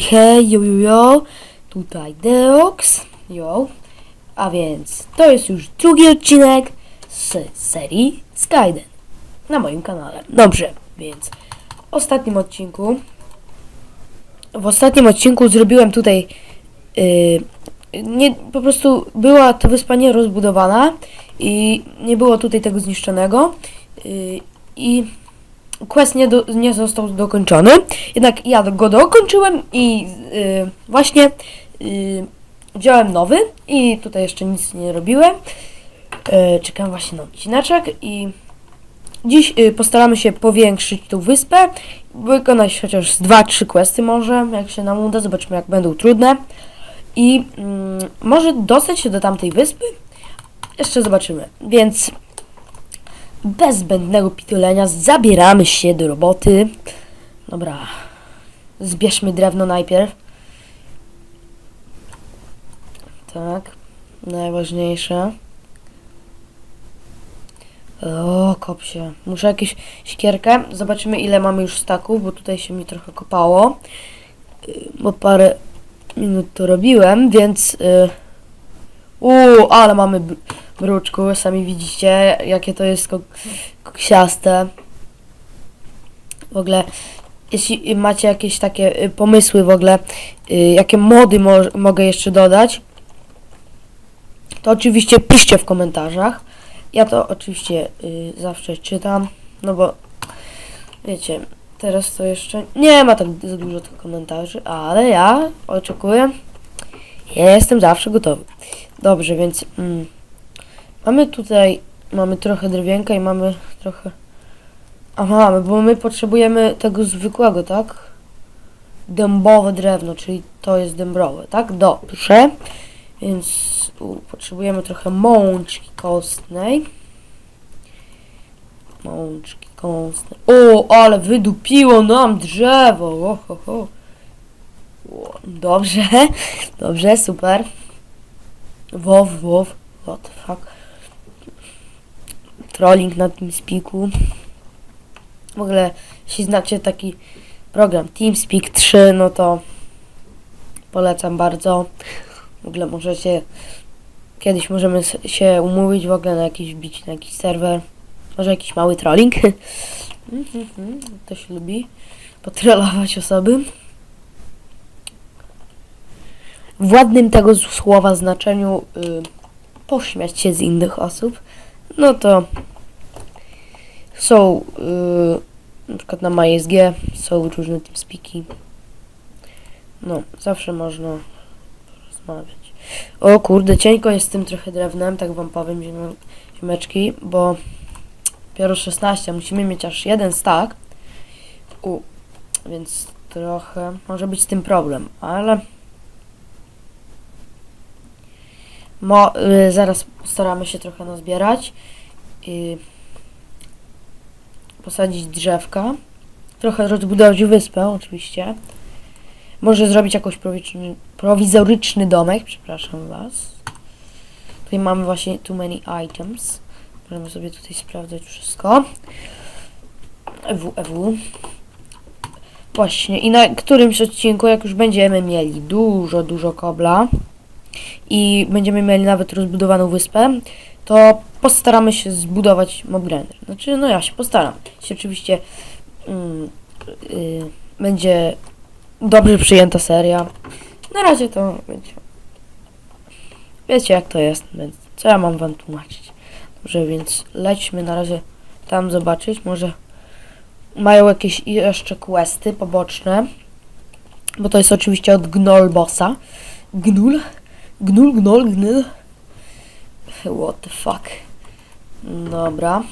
Hej, yo, yo, yo, tutaj Deox, yo, a więc to jest już drugi odcinek z serii Skyden na moim kanale. Dobrze, więc w ostatnim odcinku, w ostatnim odcinku zrobiłem tutaj, yy, nie, po prostu była to wyspa nierozbudowana i nie było tutaj tego zniszczonego yy, i quest nie, do, nie został dokończony, jednak ja go dokończyłem i y, właśnie y, wziąłem nowy i tutaj jeszcze nic nie robiłem. Y, czekam właśnie na odcineczek i dziś y, postaramy się powiększyć tą wyspę, wykonać chociaż z 2-3 questy może, jak się nam uda, zobaczymy jak będą trudne. I mm, może dostać się do tamtej wyspy, jeszcze zobaczymy, więc bez zbędnego pitolenia zabieramy się do roboty. Dobra. Zbierzmy drewno najpierw. Tak. Najważniejsze. O, kop się. Muszę jakieś sikierkę. Zobaczymy ile mamy już staków, bo tutaj się mi trochę kopało. Y, Bo parę minut to robiłem, więc... Uuu, ale mamy bruczku, sami widzicie, jakie to jest kok- koksiaste. W ogóle, jeśli macie jakieś takie y, pomysły w ogóle, y, jakie mody mo- mogę jeszcze dodać, to oczywiście piszcie w komentarzach. Ja to oczywiście y, zawsze czytam, no bo wiecie, teraz to jeszcze nie ma tak za dużo tych komentarzy, ale ja oczekuję. Jestem zawsze gotowy. Dobrze, więc mm, mamy tutaj, mamy trochę drewienka i mamy trochę... Aha, bo my potrzebujemy tego zwykłego, tak? Dębowe drewno, czyli to jest dębrowe, tak? Dobrze. Więc u, potrzebujemy trochę mączki kostnej. Mączki kostnej. O, ale wydupiło nam drzewo! O, ho, ho. O, Dobrze, dobrze, super. Wow, wow, what the fuck. Trolling na TeamSpeaku. W ogóle, jeśli znacie taki program TeamSpeak 3, no to polecam bardzo. W ogóle możecie, kiedyś możemy się umówić w ogóle na jakiś, wbić na jakiś serwer. Może jakiś mały trolling. Mhm, to się lubi. Potrolować osoby w ładnym tego słowa znaczeniu y, pośmiać się z innych osób, no to są y, na przykład na MySG są różne TeamSpeaki. No, zawsze można rozmawiać. O kurde, cienko jest z tym trochę drewnem, tak wam powiem, ziomeczki, bo dopiero 16, musimy mieć aż jeden stack. U, więc trochę może być z tym problem, ale Mo, y, zaraz staramy się trochę nazbierać. I posadzić drzewka. Trochę rozbudować wyspę, oczywiście. Może zrobić jakiś prowizoryczny, prowizoryczny domek, przepraszam Was. Tutaj mamy właśnie too many items. Możemy sobie tutaj sprawdzać wszystko. EW, EW. Właśnie, i na którymś odcinku, jak już będziemy mieli dużo, dużo kobla, i będziemy mieli nawet rozbudowaną wyspę, to postaramy się zbudować mob grinder. Znaczy, no ja się postaram. Jeśli oczywiście mm, y, będzie dobrze przyjęta seria. Na razie to wiecie. Wiecie jak to jest, więc co ja mam wam tłumaczyć. Dobrze, więc lećmy na razie tam zobaczyć. Może mają jakieś jeszcze questy poboczne. Bo to jest oczywiście od Gnoll Bossa. Gnul. Gnul, gnol, gnyl. What the fuck. Dobra.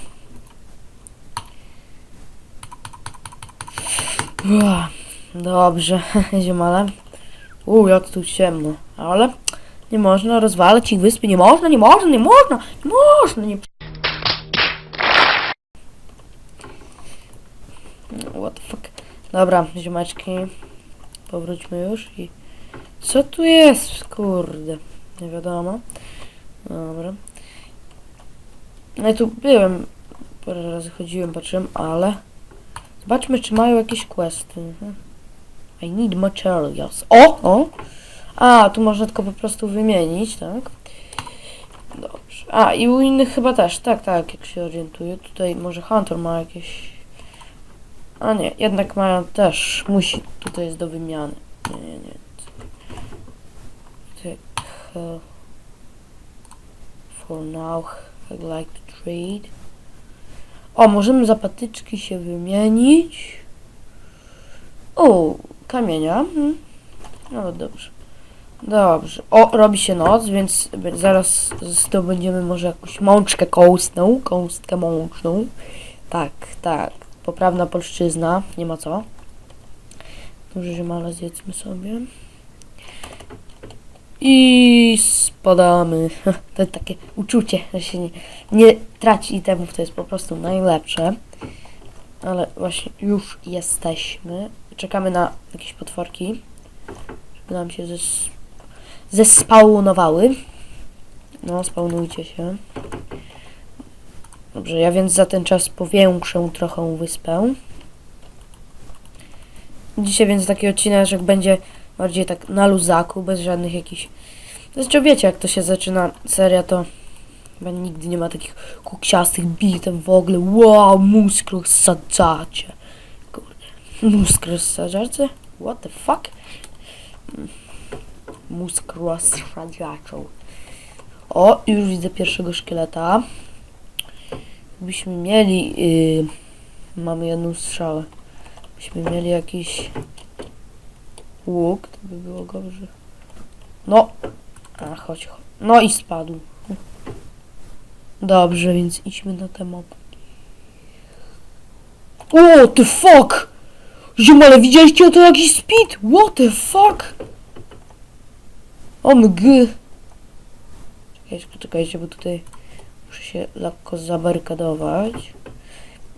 Dobrze, ziomale. U, jak tu ciemno. Ale nie można rozwalać ich wyspy. Nie można, nie można, nie można, nie można, nie... What the fuck. Dobra, ziomeczki. Powróćmy już i... Co tu jest? Kurde. Nie wiadomo. Dobra. No ja tu byłem. Parę razy chodziłem, patrzyłem, ale... Zobaczmy, czy mają jakieś questy. I need materials. O, o. A, tu można tylko po prostu wymienić, tak? Dobrze. A, i u innych chyba też, tak, tak, jak się orientuję. Tutaj może Hunter ma jakieś... A nie, jednak mają też, musi, tutaj jest do wymiany. Nie, nie, nie. Uh, for now, I'd like to trade. O, możemy za patyczki się wymienić. O, kamienia. Hmm. No dobrze. Dobrze. O, robi się noc, więc zaraz zdobędziemy może jakąś mączkę kołstną. Kąstkę mączną. Tak, tak. Poprawna polszczyzna. Nie ma co. Dobrze, że mala zjedzmy sobie. I spadamy. To takie uczucie, że się nie, nie traci itemów, to jest po prostu najlepsze. Ale właśnie już jesteśmy. Czekamy na jakieś potworki, żeby nam się zes zespawnowały. No, spawnujcie się. Dobrze, ja więc za ten czas powiększę trochę wyspę. Dzisiaj więc taki odcinek będzie bardziej tak na luzaku, bez żadnych jakichś... Zresztą wiecie, jak to się zaczyna seria, to chyba nigdy nie ma takich kuksiastych bitew w ogóle. Wow, mózg rozsadzacie. Kurde. Mózg rozsadzacie? What the fuck? Mm. Mózg rozsadzaczą. O, już widzę pierwszego szkieleta. Byśmy mieli... Yy, mamy jedną strzałę. Byśmy mieli jakiś łuk, to by było dobrze. No. A, chodź, chodź. No i spadł. Dobrze, więc idźmy na temat. O, the fuck! Ziomale, widzieliście to jakiś speed? What the fuck? OMG. Czekajcie, poczekajcie, bo tutaj muszę się lekko zabarykadować.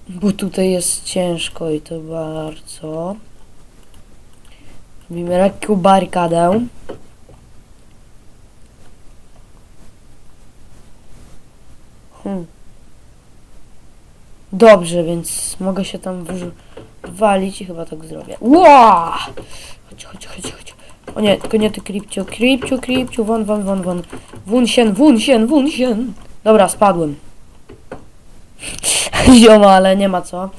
Bo tutaj jest ciężko i to bardzo. Robimy lekką barykadę. Hmm. Dobrze, więc mogę się tam walić i chyba tak zrobię. Ła! Chodź, chodź, chodź, chodź. O nie, tylko nie ty kripciu, kripciu, kripciu, won, won, won, won. Wunsien, wunsien, wunsien. Dobra, spadłem. Zioma, ale nie ma co.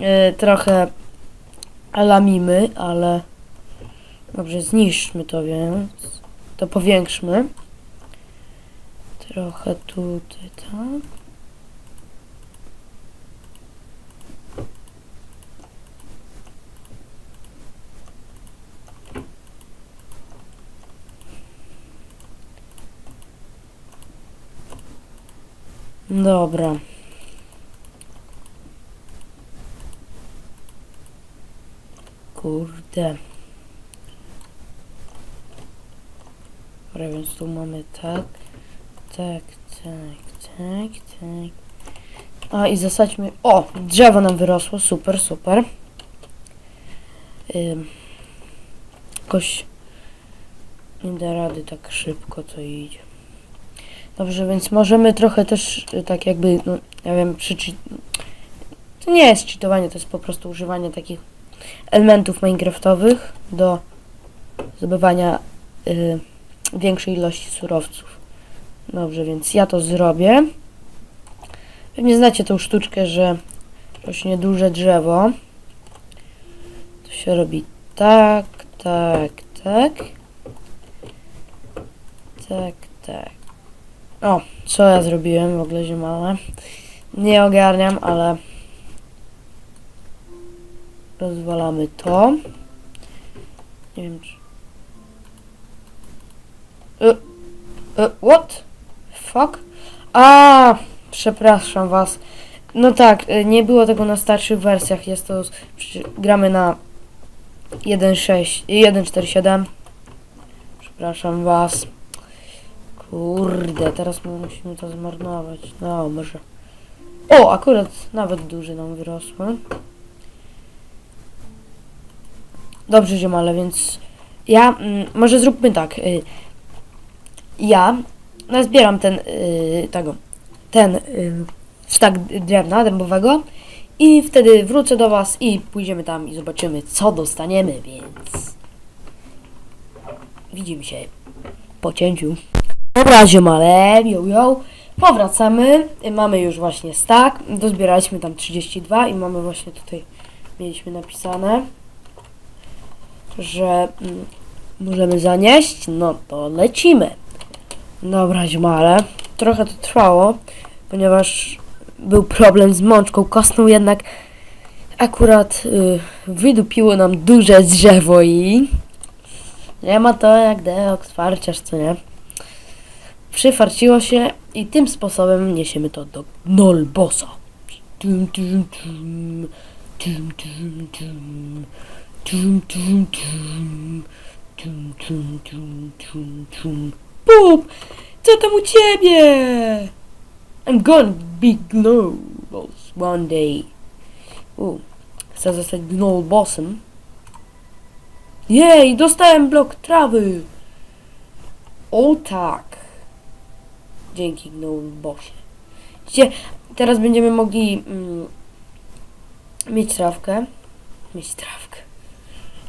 Yy, trochę lamimy, ale... Dobrze, zniszczmy to więc. To powiększmy. Trochę tutaj, tak. Dobra. Kurde. Dobra, więc tu mamy tak, tak, tak, tak, tak. A i zasadźmy. O! Drzewo nam wyrosło, super, super. Ym, jakoś nie da rady tak szybko to idzie. Dobrze, więc możemy trochę też y, tak jakby, no, ja wiem, przyczy... To nie jest cheatowanie, to jest po prostu używanie takich elementów minecraftowych do zdobywania y, większej ilości surowców. Dobrze, więc ja to zrobię. Pewnie znacie tą sztuczkę, że rośnie duże drzewo. To się robi tak, tak, tak. Tak, tak. O, co ja zrobiłem w ogóle ziemałe? Nie ogarniam, ale rozwalamy to. Nie wiem czy... E, e, what? Fuck? A, przepraszam was. No tak, e, nie było tego na starszych wersjach. Jest to, gramy na 1.6, 1.47. Przepraszam was. Kurde, teraz my musimy to zmarnować. No, może. O, akurat nawet duży nam wyrosły. Dobrze, ziomale, więc ja, mm, może zróbmy tak. Y, ja nazbieram ten, y, tego, ten y, stak drewna dębowego I wtedy wrócę do Was i pójdziemy tam i zobaczymy, co dostaniemy, więc widzimy się po cięciu. Dobra, ziomale, yo, yo. Powracamy. Mamy już właśnie stack. Dozbieraliśmy tam 32 i mamy właśnie tutaj, mieliśmy napisane, że mm, możemy zanieść. No to lecimy. Dobra, ziomale. Trochę to trwało, ponieważ był problem z mączką kostną, jednak akurat y, wydupiło nam duże drzewo i nie ma to jak deoks, farciarz, co nie? Przyfarciło się i tym sposobem niesiemy to do Nolbosa. Tum, tum, tum. Tum, tum, tum. Tum, tum, tum. Bum! Co tam u ciebie? I'm gonna be Gnolboss one day. U, chcę zostać Gnolbossem. Jej, dostałem blok trawy. O tak. Dzięki Gnolbossie. Widzicie, teraz będziemy mogli mm, mieć trawkę. Mieć trawkę.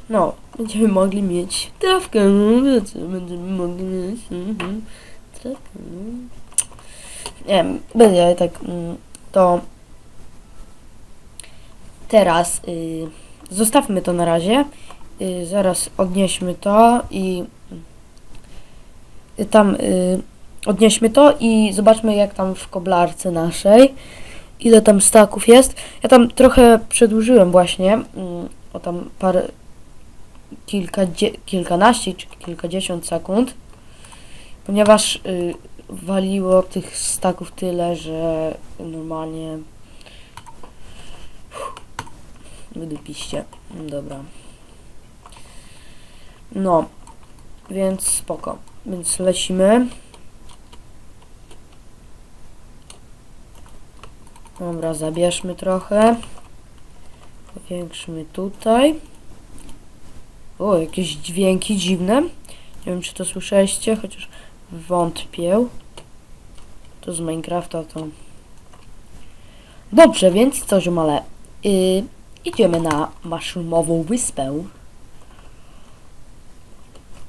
No, będziemy mogli mieć trawkę. No, wiecie, będziemy mogli mieć mhm, trawkę. Nie wiem, będzie tak mm, to teraz y, zostawmy to na razie. Y, zaraz odnieśmy to i y, tam y, odnieśmy to i zobaczmy jak tam w koblarce naszej ile tam staków jest. Ja tam trochę przedłużyłem właśnie mm, o tam parę kilkadzie, kilkanaście czy kilkadziesiąt sekund ponieważ y, waliło tych staków tyle, że normalnie wydupiście. Dobra. No, więc spoko. Więc lecimy. Dobra, zabierzmy trochę. Powiększmy tutaj. O, jakieś dźwięki dziwne. Nie wiem, czy to słyszeliście, chociaż wątpię. To z Minecrafta to... Dobrze, więc co, ziomale? Yy, idziemy na maszrumową wyspę.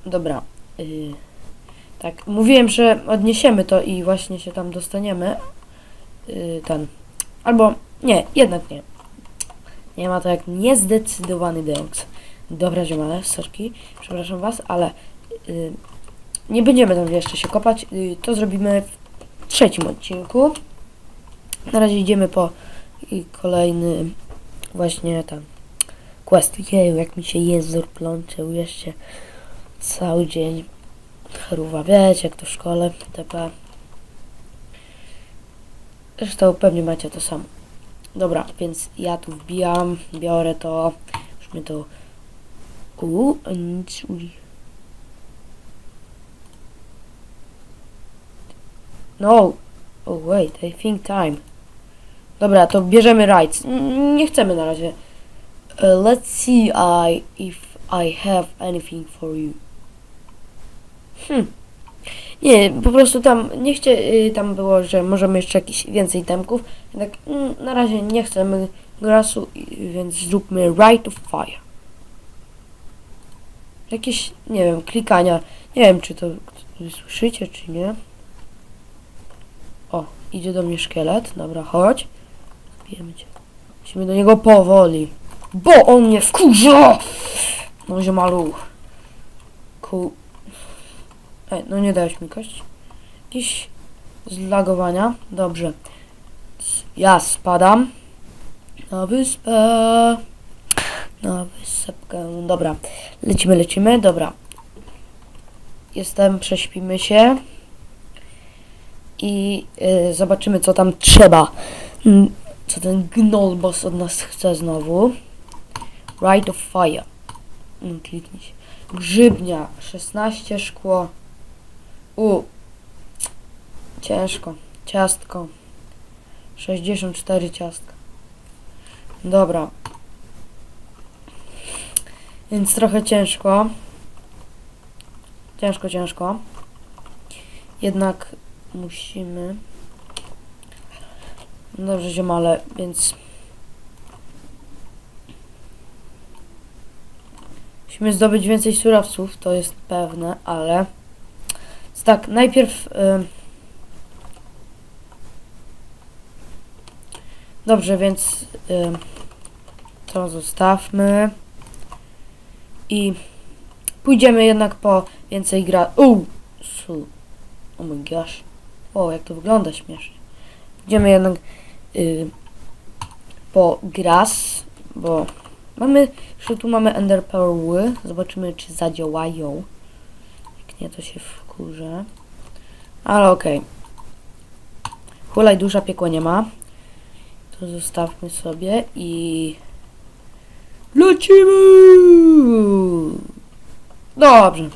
Dobra. Yy, tak, mówiłem, że odniesiemy to i właśnie się tam dostaniemy. Yy, ten. Albo nie, jednak nie. Nie ma to jak niezdecydowany deoks. Dobra, ziomale, sorki, przepraszam was, ale yy, nie będziemy tam jeszcze się kopać. Yy, to zrobimy w trzecim odcinku. Na razie idziemy po kolejny właśnie tam quest. Jeju, jak mi się jezur plączył jeszcze cały dzień. Chruwa, wiecie jak to w szkole, TP. Zresztą pewnie macie to samo. Dobra, więc ja tu wbijam, biorę to, już mnie to... A nic, uj. No, oh wait, I think time. Dobra, to bierzemy rights. Nie chcemy na razie. Uh, let's see I, if I have anything for you. Hmm. Nie, po prostu tam, nie chcie, y, tam było, że możemy jeszcze jakieś więcej temków. Jednak mm, na razie nie chcemy grasu, więc zróbmy right of fire. Jakieś, nie wiem, klikania. Nie wiem, czy to słyszycie, czy nie. O, idzie do mnie szkielet. Dobra, chodź. Bijemy cię. Musimy do niego powoli. Bo on mnie wkurza! No, ziomalu. Ku... Ej, no nie dałeś mi kość. Jakieś zlagowania. Dobrze. Ja spadam. Na wyspę. Na wysepkę. Dobra. Lecimy, lecimy. Dobra. Jestem, prześpimy się. I y, zobaczymy, co tam trzeba. Mm, Co ten gnoll boss od nas chce znowu. Right of fire. Mm, Kliknij. Grzybnia. 16 szkło. U. Ciężko. Ciastko. 64 ciastka. Dobra. Więc trochę ciężko. Ciężko, ciężko. Jednak musimy. Dobrze ziomale, więc... Musimy zdobyć więcej surowców, to jest pewne, ale... Więc tak, najpierw... Y, dobrze, więc... Y, to zostawmy. I... Pójdziemy jednak po więcej gra... Uuu! Su... Oh my gosh. O, jak to wygląda śmiesznie. Idziemy jednak y, po gras, bo mamy, jeszcze tu mamy ender pearły. Zobaczymy, czy zadziałają. Jak nie, to się wkurzę. Ale okej. Hulaj dusza piekła nie ma. To zostawmy sobie i... Lecimy! Dobrze.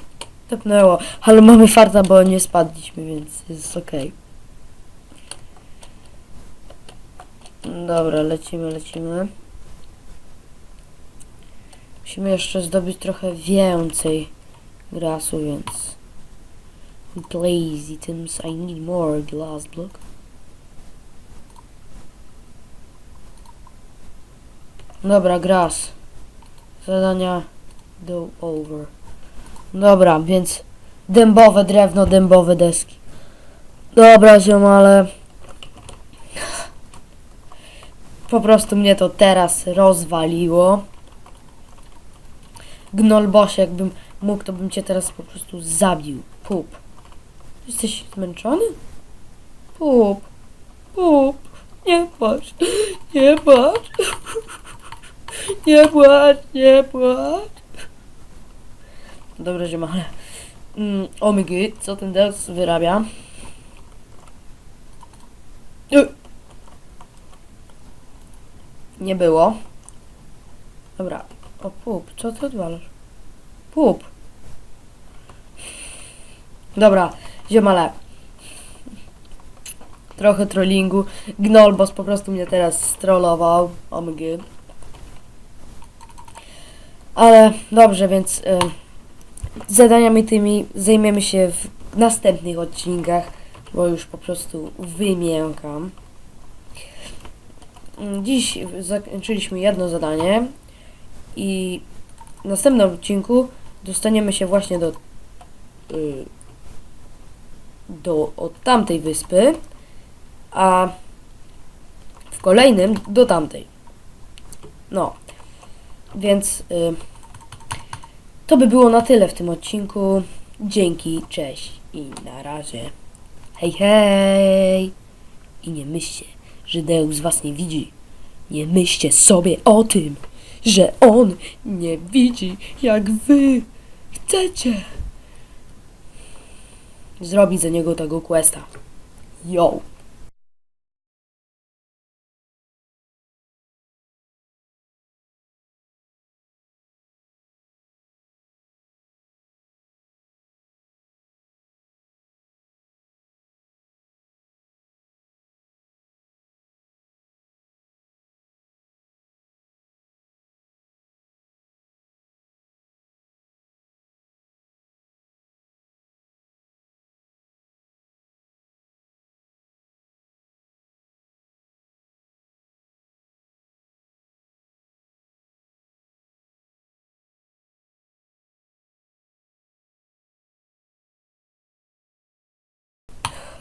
Tepnęło. Ale mamy farta, bo nie spadliśmy, więc jest okej. Dobra, lecimy, lecimy. Musimy jeszcze zdobyć trochę więcej grasu, więc... Glaze items, I need more glass block. Dobra, gras. Zadania do over. Dobra, więc dębowe drewno, dębowe deski. Dobra, ziomale. Po prostu mnie to teraz rozwaliło. Gnolbosie, jakbym mógł, to bym cię teraz po prostu zabił. Pup. Jesteś zmęczony? Pup. Pup. Nie płacz. Nie płacz. Nie płacz, nie płacz. Dobra, ziomale. Mm, omygy, co ten dels wyrabia? Y. Nie było. Dobra. O pup, co ty odwalasz? Pup. Dobra, ziomale. Trochę trollingu. Gnolbos po prostu mnie teraz strollował. Omg. Ale dobrze, więc y, zadaniami tymi zajmiemy się w następnych odcinkach, bo już po prostu wymiękam. Dziś zakończyliśmy jedno zadanie i w następnym odcinku dostaniemy się właśnie do y, do od tamtej wyspy, a w kolejnym do tamtej. No, więc y, to by było na tyle w tym odcinku. Dzięki, cześć i na razie. Hej, hej! I nie myślcie, że Deus was nie widzi. Nie myślcie sobie o tym, że on nie widzi, jak wy chcecie zrobić za niego tego questa. Yo!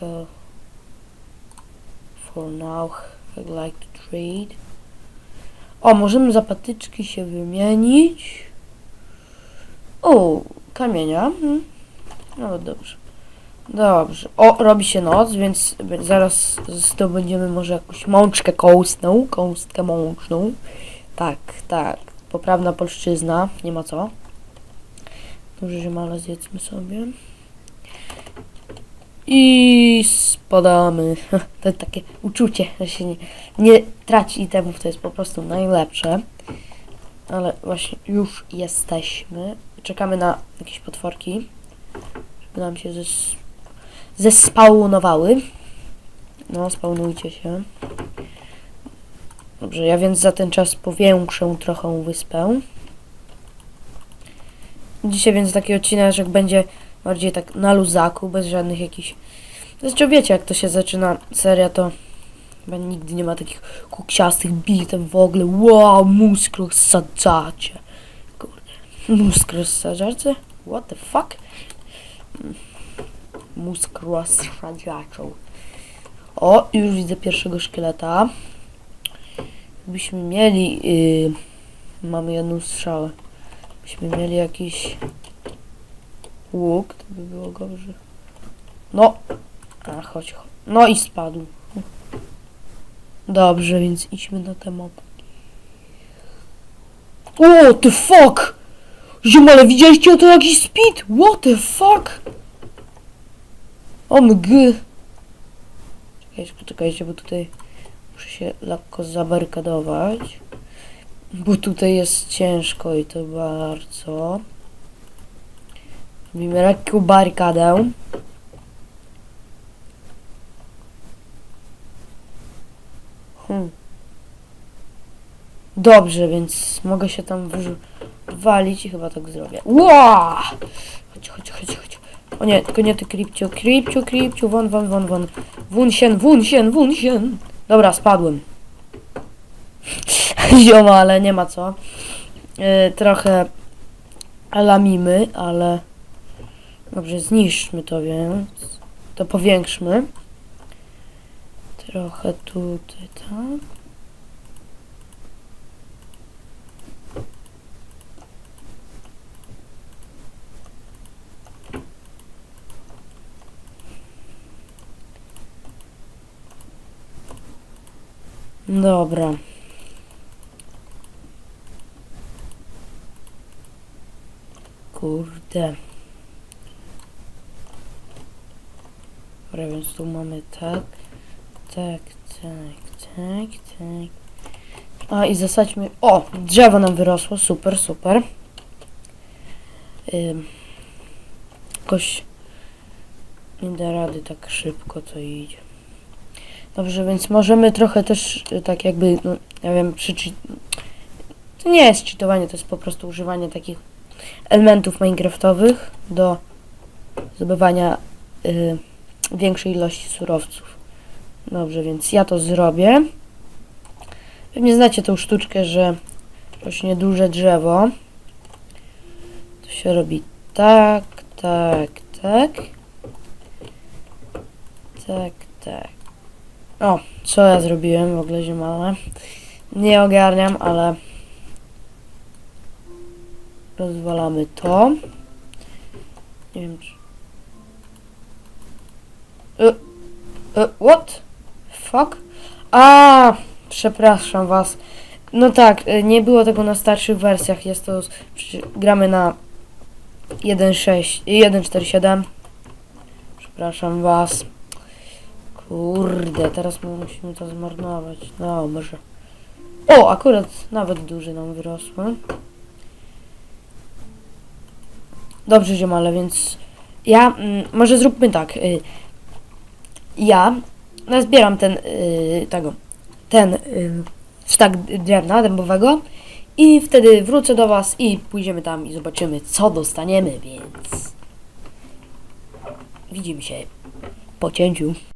Uh, for now I'd like to trade. O, możemy za patyczki się wymienić. O, kamienia. Hmm. No dobrze. Dobrze. O, robi się noc, więc zaraz zdobędziemy może jakąś mączkę kołstną. Kąstkę mączną. Tak, tak. Poprawna polszczyzna. Nie ma co. Dobrze, że male zjedzmy sobie. I spadamy. To takie uczucie, że się nie, nie traci itemów, to jest po prostu najlepsze. Ale właśnie już jesteśmy. Czekamy na jakieś potworki, żeby nam się zes zespawnowały. No, spawnujcie się. Dobrze, ja więc za ten czas powiększę trochę wyspę. Dzisiaj więc taki odcinek będzie bardziej tak na luzaku, bez żadnych jakichś... Zresztą wiecie, jak to się zaczyna seria, to chyba nigdy nie ma takich kuksiastych bitew w ogóle. Wow, musklu sadzacie. Kurde. Mózg rozsadzaczy? What the fuck? Mózg rozsadzaczą. O, już widzę pierwszego szkieleta. Gdybyśmy mieli... Yy, mamy jedną strzałę. Gdybyśmy mieli jakiś łuk, to by było gorzej. No! A, chodź, chodź. No i spadł. Dobrze, więc idźmy na tę mapę. O, the fuck! Ziomale, widzieliście to jakiś speed? What the fuck? OMG! Czekajcie, czekajcie, bo tutaj muszę się lekko zabarykadować. Bo tutaj jest ciężko i to bardzo. Robimy lekką barykadę. Hmm. Dobrze, więc mogę się tam walić i chyba tak zrobię. Ła! Chodź, chodź, chodź, chodź. O nie, tylko nie ty kripciu, kripciu, kripciu, won, won, won, won. Wunsien, wunsien, wunsien. Dobra, spadłem. Zioma, ale nie ma co. Yy, trochę lamimy, ale... Dobrze, zniszczmy to, więc... To powiększmy. Trochę tutaj, tak. Dobra. Kurde. Dobra, więc tu mamy tak, tak, tak, tak, tak. A i zasadźmy. O! Drzewo nam wyrosło. Super, super. Ym. Jakoś nie da rady tak szybko to idzie. Dobrze, więc możemy trochę też y, tak jakby, no, ja wiem, przyczyć. To nie jest cheatowanie, to jest po prostu używanie takich elementów minecraftowych do zdobywania y, większej ilości surowców. Dobrze, więc ja to zrobię. Pewnie znacie tą sztuczkę, że rośnie duże drzewo. To się robi tak, tak, tak. Tak, tak. O, co ja zrobiłem w ogóle ziemale? Nie ogarniam, ale rozwalamy to. Nie wiem czy... E, e, what? Fuck? A, przepraszam was. No tak, e, nie było tego na starszych wersjach. Jest to, gramy na 1.6, 1.47. Przepraszam was. Kurde, teraz my musimy to zmarnować. No, może. O, akurat nawet duży nam wyrosły. Dobrze, ziomale, więc ja, mm, może zróbmy tak. Y, ja nazbieram ten, y, tego, ten y, sztak drewna dębowego i wtedy wrócę do was i pójdziemy tam i zobaczymy, co dostaniemy, więc widzimy się po cięciu.